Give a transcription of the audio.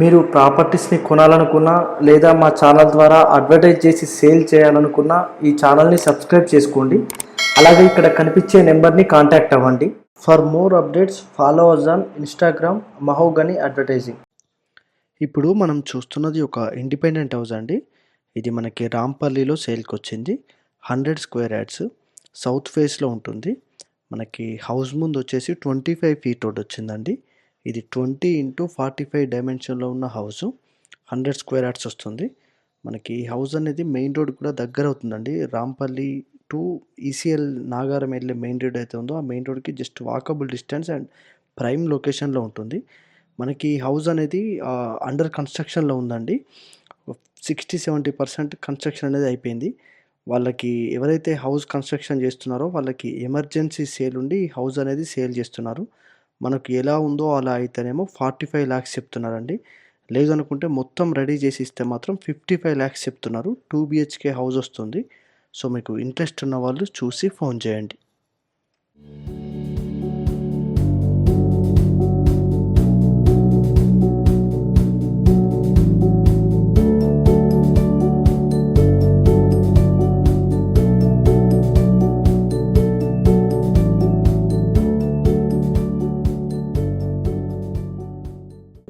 మీరు ప్రాపర్టీస్ని కొనాలనుకున్నా లేదా మా ఛానల్ ద్వారా అడ్వర్టైజ్ చేసి సేల్ చేయాలనుకున్నా ఈ ఛానల్ని సబ్స్క్రైబ్ చేసుకోండి. అలాగే ఇక్కడ కనిపించే నెంబర్ని కాంటాక్ట్ అవ్వండి. For more updates follow us on Instagram Mahogany advertising. ఇప్పుడు మనం చూస్తున్నది ఒక ఇండిపెండెంట్ హౌస్ అండి. ఇది మనకి రాంపల్లిలో సేల్కి వచ్చింది. హండ్రెడ్ స్క్వేర్ యాడ్స్ సౌత్ ఫేస్లో ఉంటుంది. మనకి హౌస్ ముందు వచ్చేసి ట్వంటీ ఫైవ్ ఫీట్ రోడ్ వచ్చిందండి. ఇది ట్వంటీ ఇంటూ ఫార్టీ ఫైవ్ డైమెన్షన్లో ఉన్న హౌస్. హండ్రెడ్ స్క్వేర్ యార్డ్స్ వస్తుంది. మనకి ఈ హౌస్ అనేది మెయిన్ రోడ్ కూడా దగ్గర అవుతుందండి. రాంపల్లి టు ఈసీఎల్ నాగారం వెళ్ళే మెయిన్ రోడ్ అయితే ఉందో ఆ మెయిన్ రోడ్కి just walkable distance and prime లొకేషన్లో ఉంటుంది. మనకి ఈ హౌస్ అనేది అండర్ కన్స్ట్రక్షన్లో ఉందండి. సిక్స్టీ సెవెంటీ పర్సెంట్ కన్స్ట్రక్షన్ అనేది అయిపోయింది. వాళ్ళకి ఎవరైతే హౌస్ కన్స్ట్రక్షన్ చేస్తున్నారో వాళ్ళకి ఎమర్జెన్సీ సేల్ ఉండి హౌస్ అనేది సేల్ చేస్తున్నారు. మనకు ఎలా ఉందో అలా అయితేనేమో ఫార్టీ ఫైవ్ ల్యాక్స్ చెప్తున్నారండి. లేదనుకుంటే మొత్తం రెడీ చేసి ఇస్తే మాత్రం ఫిఫ్టీ ఫైవ్ ల్యాక్స్ చెప్తున్నారు. టూ బిహెచ్కే హౌస్ వస్తుంది. సో మీకు ఇంట్రెస్ట్ ఉన్న వాళ్ళు చూసి ఫోన్ చేయండి.